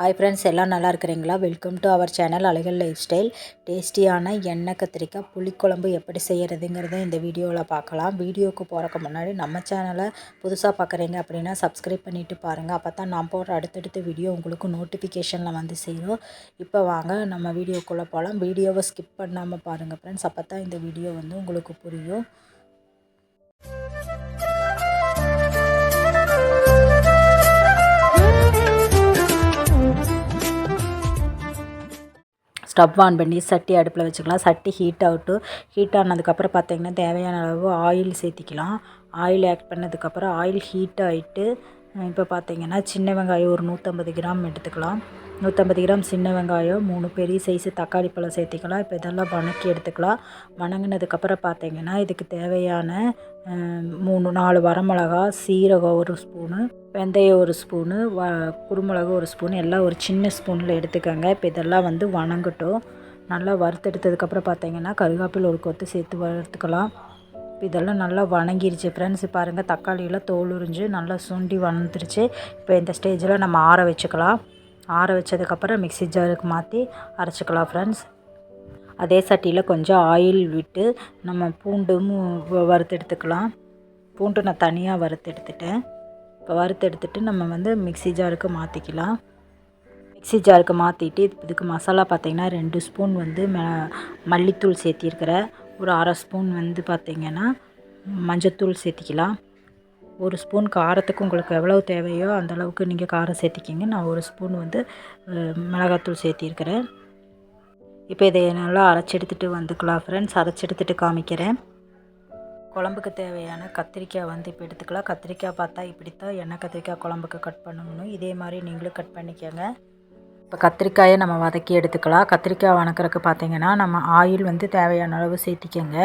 Hi friends எல்லாம் நல்லா இருக்கிறீங்களா? வெல்கம் டு அவர் சேனல் அழகல் லைஃப் ஸ்டைல் டேஸ்டியான எண்ணெய் கத்திரிக்காய் புளிக்குழம்பு எப்படி செய்கிறதுங்கிறத இந்த வீடியோவில் பார்க்கலாம். வீடியோவுக்கு போகிறக்கு முன்னாடி நம்ம சேனலை புதுசாக பார்க்குறீங்க அப்படின்னா சப்ஸ்கிரைப் பண்ணிவிட்டு பாருங்கள் அப்போ தான் நான் போடுற அடுத்தடுத்த வீடியோ உங்களுக்கு நோட்டிஃபிகேஷனில் வந்து சேரும். இப்போ வாங்க நம்ம வீடியோக்குள்ளே போகலாம் வீடியோவை ஸ்கிப் பண்ணாமல் பாருங்கள் ஃப்ரெண்ட்ஸ் அப்போ தான் இந்த வீடியோ வந்து உங்களுக்கு புரியும். ஸ்டவ் ஆன் பண்ணி சட்டி அடுப்பில் வச்சுக்கலாம். சட்டி ஹீட் ஆகட்டும் ஹீட் ஆனதுக்கப்புறம் பார்த்திங்கன்னா தேவையான அளவு ஆயில் சேர்த்திக்கலாம். ஆயில் ஆட் பண்ணதுக்கப்புறம் ஆயில் ஹீட் ஆகிட்டு இப்போ பார்த்திங்கன்னா சின்ன வெங்காயம் ஒரு நூற்றம்பது கிராம் எடுத்துக்கலாம். நூற்றம்பது கிராம் சின்ன வெங்காயம் மூணு பெரிய சைஸு தக்காளி பழம் சேர்த்திக்கலாம். இப்போ இதெல்லாம் வணக்கி எடுத்துக்கலாம். வணங்கினதுக்கப்புறம் பார்த்திங்கன்னா இதுக்கு தேவையான மூணு நாலு வரமிளகா சீரகம் ஒரு ஸ்பூனு வெந்தயம் ஒரு ஸ்பூனு வ குருமிளகு ஒரு ஸ்பூன் எல்லாம் ஒரு சின்ன ஸ்பூனில் எடுத்துக்கோங்க. இப்போ இதெல்லாம் வந்து வணங்கட்டும். நல்லா வறுத்தெடுத்ததுக்கப்புறம் பார்த்தீங்கன்னா கருகாப்பில் ஒரு கொத்து சேர்த்து வறுத்துக்கலாம். இப்போ இதெல்லாம் நல்லா வணங்கிருச்சு ஃப்ரெண்ட்ஸ் பாருங்கள் தக்காளியெல்லாம் தோல் உறிஞ்சு நல்லா சுண்டி வளர்ந்துருச்சு இப்போ இந்த ஸ்டேஜில் நம்ம ஆற வச்சுக்கலாம். ஆற வச்சதுக்கப்புறம் மிக்சி ஜாருக்கு மாற்றி அரைச்சிக்கலாம் ஃப்ரெண்ட்ஸ் அதே சட்டியில் கொஞ்சம் ஆயில் விட்டு நம்ம பூண்டும் வறுத்து எடுத்துக்கலாம் பூண்டு நான் தனியாக வறுத்து எடுத்துட்டேன் இப்போ வறுத்தெடுத்துட்டு நம்ம வந்து மிக்சி ஜாருக்கு மாற்றிக்கலாம் மிக்சி ஜாருக்கு மாற்றிட்டு இதுக்கு மசாலா பார்த்திங்கன்னா ரெண்டு ஸ்பூன் வந்து ம மல்லித்தூள் சேர்த்திருக்கிறேன் ஒரு அரை ஸ்பூன் வந்து பார்த்திங்கன்னா மஞ்சத்தூள் சேர்த்திக்கலாம். ஒரு ஸ்பூன் காரத்துக்கு உங்களுக்கு எவ்வளோ தேவையோ அந்த அளவுக்கு நீங்கள் காரம் சேர்த்திக்கிங்க. நான் ஒரு ஸ்பூன் வந்து மிளகாத்தூள் சேர்த்திருக்கிறேன். இப்போ இதை நல்லா அரைச்சி எடுத்துகிட்டு வந்துக்கலாம் ஃப்ரெண்ட்ஸ் அரைச்செடுத்துட்டு காமிக்கிறேன். குழம்புக்கு தேவையான கத்திரிக்காய் வந்து இப்போ எடுத்துக்கலாம். கத்திரிக்காய் பார்த்தா இப்படித்தான் எண்ணெய் கத்திரிக்காய் குழம்புக்கு கட் பண்ணணும். இதே மாதிரி நீங்களும் கட் பண்ணிக்கோங்க. இப்போ கத்திரிக்காயை நம்ம வதக்கி எடுத்துக்கலாம். கத்திரிக்காய் வணக்கிறதுக்கு பார்த்தீங்கன்னா நம்ம ஆயில் வந்து தேவையான அளவு சேர்த்திக்கோங்க.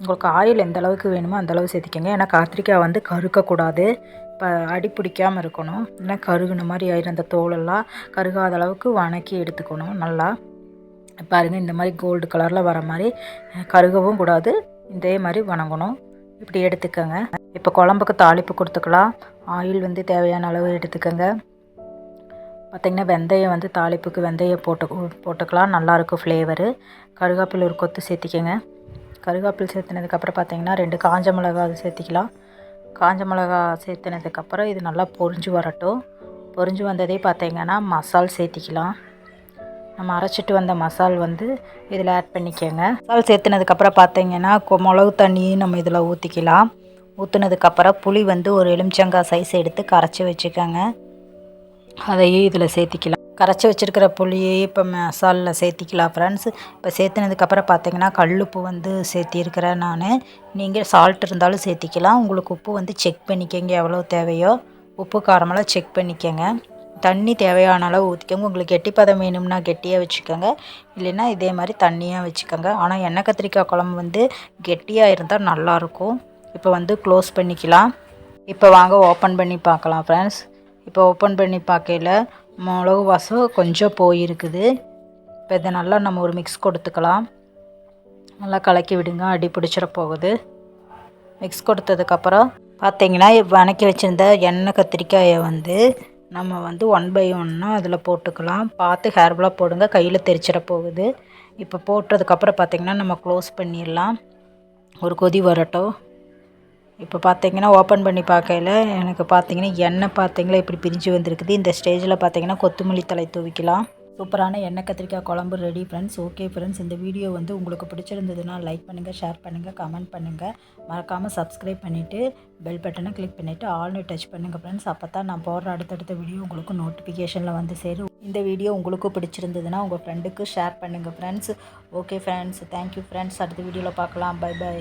உங்களுக்கு ஆயில் எந்த அளவுக்கு வேணுமோ அந்தளவு சேர்த்திக்கோங்க. ஏன்னா கத்திரிக்காய் வந்து கருக்கக்கூடாது. இப்போ அடி பிடிக்காமல் இருக்கணும். ஏன்னா கருகுன மாதிரி ஆயிடும் அந்த தோலெல்லாம் கருகாத அளவுக்கு வணக்கி எடுத்துக்கணும். நல்லா. பாருங்கள் இந்த மாதிரி கோல்டு கலரில் வர மாதிரி கருகவும் கூடாது. இதே மாதிரி வணங்கணும். இப்படி எடுத்துக்கோங்க. இப்போ குழம்புக்கு தாளிப்பு கொடுத்துக்கலாம். ஆயில் வந்து தேவையான அளவு எடுத்துக்கோங்க. பார்த்திங்கன்னா வெந்தயம் வந்து தாளிப்புக்கு வெந்தயம் போட்டு போட்டுக்கலாம். நல்லாயிருக்கும் ஃப்ளேவரு கருகாப்பில் ஒரு கொத்து சேர்த்திக்கோங்க. கருகாப்பில் சேர்த்துனதுக்கப்புறம் பார்த்திங்கன்னா ரெண்டு காஞ்ச மிளகா அது சேர்த்திக்கலாம். காஞ்ச மிளகா சேர்த்துனதுக்கப்புறம் இது நல்லா பொரிஞ்சு வரட்டும். பொரிஞ்சு வந்ததே பார்த்திங்கன்னா மசால் சேர்த்திக்கலாம். நம்ம அரைச்சிட்டு வந்த மசால் வந்து இதில் ஆட் பண்ணிக்கோங்க. மசால் சேர்த்துனதுக்கப்புறம் பார்த்தீங்கன்னா மிளகு தண்ணியும் நம்ம இதில் ஊற்றிக்கலாம் ஊற்றுனதுக்கப்புறம் புளி வந்து ஒரு எலுமிச்சங்காய் சைஸ் எடுத்து கரைச்சி வச்சுக்கோங்க. அதையும் இதில் சேர்த்திக்கலாம். கரைச்சி வச்சுருக்கிற புளியை இப்போ மசாலில் சேர்த்திக்கலாம் ஃப்ரெண்ட்ஸ் இப்போ சேர்த்துனதுக்கப்புறம் பார்த்தீங்கன்னா கல்லுப்பு வந்து சேர்த்திருக்கிறேன் நான். நீங்கள் சால்ட் இருந்தாலும் சேர்த்திக்கலாம். உங்களுக்கு உப்பு வந்து செக் பண்ணிக்கோங்க எவ்வளோ தேவையோ. உப்பு காரமெல்லாம் செக் பண்ணிக்கோங்க. தண்ணி தேவையான அளவு ஊற்றிக்கோங்க உங்களுக்கு கெட்டி பதம் வேணும்னா கெட்டியாக வச்சுக்கோங்க. இல்லைன்னா இதே மாதிரி தண்ணியாக வச்சுக்கோங்க. ஆனால் எண்ணெய் கத்திரிக்காய் குழம்பு வந்து கெட்டியாக இருந்தால் நல்லாயிருக்கும். இப்போ வந்து க்ளோஸ் பண்ணிக்கலாம். இப்போ வாங்க ஓப்பன் பண்ணி பார்க்கலாம் ஃப்ரெண்ட்ஸ் இப்போ ஓப்பன் பண்ணி பார்க்கையில் மிளகு வாசம் கொஞ்சம் போயிருக்குது. இப்போ இதை நல்லா நம்ம ஒரு மிக்ஸ் கொடுத்துக்கலாம். நல்லா கலக்கி விடுங்க. அடி பிடிச்சிட போகுது. மிக்ஸ் கொடுத்ததுக்கப்புறம் பார்த்தீங்கன்னா வணக்கி வச்சுருந்த எண்ணெய் கத்திரிக்காயை வந்து நம்ம வந்து ஒன் பை ஒன்னாக அதில் போட்டுக்கலாம். பார்த்து ஹேர்பலாக போடுங்க. கையில் தெரிச்சிட போகுது. இப்போ போட்டதுக்கப்புறம் பார்த்திங்கன்னா நம்ம க்ளோஸ் பண்ணிடலாம். ஒரு கொதி வரட்டும். இப்போ பார்த்தீங்கன்னா ஓப்பன் பண்ணி பார்க்கையில் எனக்கு பார்த்தீங்கன்னா எண்ணெய் பார்த்தீங்களா இப்படி பிரிஞ்சு வந்திருக்குது. இந்த ஸ்டேஜில் பார்த்தீங்கன்னா கொத்தமல்லி தலை தூவிக்கலாம். சூப்பரான எண்ணெய் கத்திரிக்காய் குழம்பு ரெடி ஃப்ரெண்ட்ஸ் ஓகே ஃப்ரெண்ட்ஸ் இந்த வீடியோ வந்து உங்களுக்கு பிடிச்சிருந்ததுன்னா லைக் பண்ணுங்கள் ஷேர் பண்ணுங்கள் கமெண்ட் பண்ணுங்கள் மறக்காமல் சப்ஸ்கிரைப் பண்ணிவிட்டு பெல் பட்டனை கிளிக் பண்ணிவிட்டு ஆல்னு டச் பண்ணுங்கள் ஃப்ரெண்ட்ஸ் அப்போ தான் நான் போடுற அடுத்தடுத்த வீடியோ உங்களுக்கு நோட்டிஃபிகேஷனில் வந்து சேரும். இந்த வீடியோ உங்களுக்கு பிடிச்சிருந்ததுன்னா உங்கள் ஃப்ரெண்டுக்கு ஷேர் பண்ணுங்கள் friends okay friends thank you friends அடுத்த வீடியோவில் பார்க்கலாம். By by